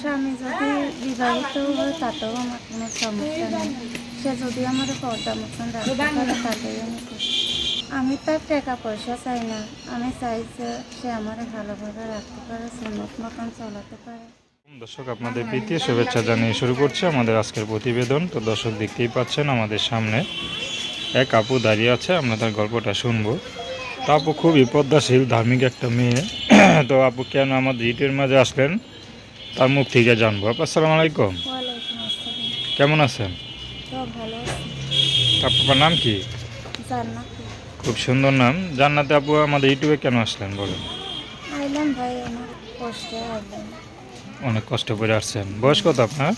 স্বামী যদি বিবাহিত হয় তাতেও আমার কোনো সমস্যা নেই। সে যদি আমার পর্দা মতন রাখতে পারে আমি আমি তার টাকা পয়সা চাই না। আমি চাই যে সে আমার ভালোভাবে রাখতে পারে সুন্নত মতন চালাতে পারে। দর্শক, আপনাদের প্রীতি, শুভেচ্ছা জানিয়ে শুরু করছি আমাদের আজকের প্রতিবেদন। তো দর্শক, দেখতেই পাচ্ছেন আমাদের সামনে এক আপু দাঁড়িয়ে আছে। আমরা তার গল্পটা শুনব। তো আপু খুব বিপদ্দাশীল ধার্মিক একটা মেয়ে। তো আপু, কেন আমাদের ইটের মাঝে আসলেন? তার মুখ থেকে জানব। আপু আসসালামু আলাইকুম। কেমন আছেন? আপনার নাম কি? খুব সুন্দর নাম। জান্নাতে আপু আমাদের ইউটিউবে কেন আসলেন বলেন। অনেক কষ্ট করে আসছেন। বয়স কত আপনার?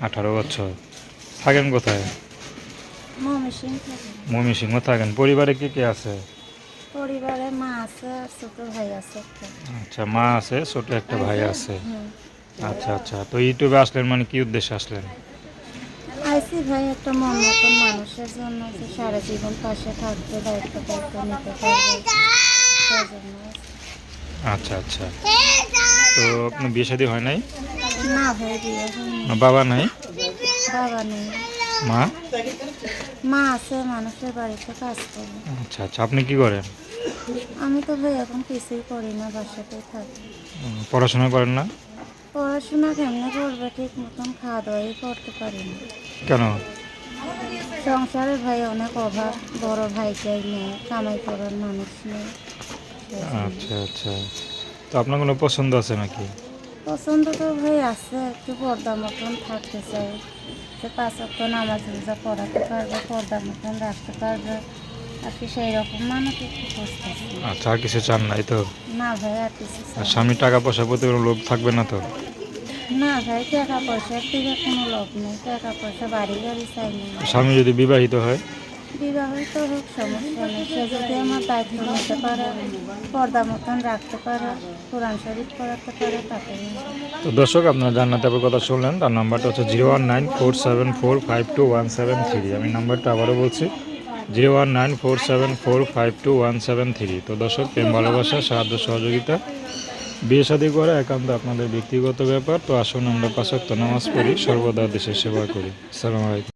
আঠারো বছর। থাকেন কোথায়? ময়মনসিংহ থাকেন। পরিবারে কে কে আছে? পরিবারে মা আছে ছোট ভাই আছে আচ্ছা মা আছে ছোট একটা ভাই আছে। আচ্ছা আচ্ছা তো ইউটিউবে আসলেন মানে কি উদ্দেশ্যে আসলেন? আইসি ভাই একটা মন মতন মানুষের জন্য যে সারা জীবন পাশে থাকবে দায়িত্ব দায়িত্ব নিতে পারবে। আচ্ছা আচ্ছা। তো আপনার বিয়ে শাদী হয় নাই? না ভাই বিয়ে বাবা নাই? বাবা নেই। মা? মা আছে মানুষের বাড়িতে কাজ করে। আচ্ছা আচ্ছা আপনি কি করেন? আমি তো ভাই এখন কিছুই করি না বাসাতেই থাকি। পড়াশোনা করেন না? পড়াশোনা কেমনে করবে? ঠিক মতন খাওয়া দাওয়াই করতে পারি না। কেন? সংসারে ভাই অনেক অভাব। বড় ভাইটাই নেই কামাই করার মানুষ নেই। আচ্ছা আচ্ছা। তো আপনার কোনো পছন্দ আছে নাকি? পছন্দ তো ভাই আছে একটু পর্দা মতন থাকতে চাই। পাঁচ অক্ট নামাজ রোজা পড়াতে পারবে পর্দা মতন রাখতে পারবে। আর সেই রকম মানুষ একটু খুঁজতেছি আচ্ছা আর কিছু চান নাই তো? না ভাই আর কিছু চাই আর না। স্বামীর টাকা পয়সা প্রতি কোনো লোভ থাকবে না তো? না ভাই টাকা পয়সার কোনো লোভ নেই। টাকা পয়সা বাড়ি গাড়ি চাই না। স্বামী যদি বিবাহিত হয়? বিবাহিত হোক সমস্যা নেই। সে যদি আমার দায়িত্ব নিতে পারে পর্দা মতন রাখতে পারে কোরআন শরীফ পড়াতে পারে তাতে তো দর্শক আপনারা জান্নাত আপুর কথা শুনলেন। তার নাম্বারটা হচ্ছে zero one nine four seven four five two one seven three. আমি নাম্বারটা আবারও বলছি। Zero one nine four seven four five two one seven three. তো দর্শক, প্রেম, ভালোবাসা, সাহায্য, সহযোগিতা, বিয়ে শাদী করা একান্ত আপনাদের ব্যক্তিগত ব্যাপার। তো আসুন আমরা পাশাক্ত নামাজ পড়ি, সর্বদা দেশের সেবা করি। সালাম আলাইকুম।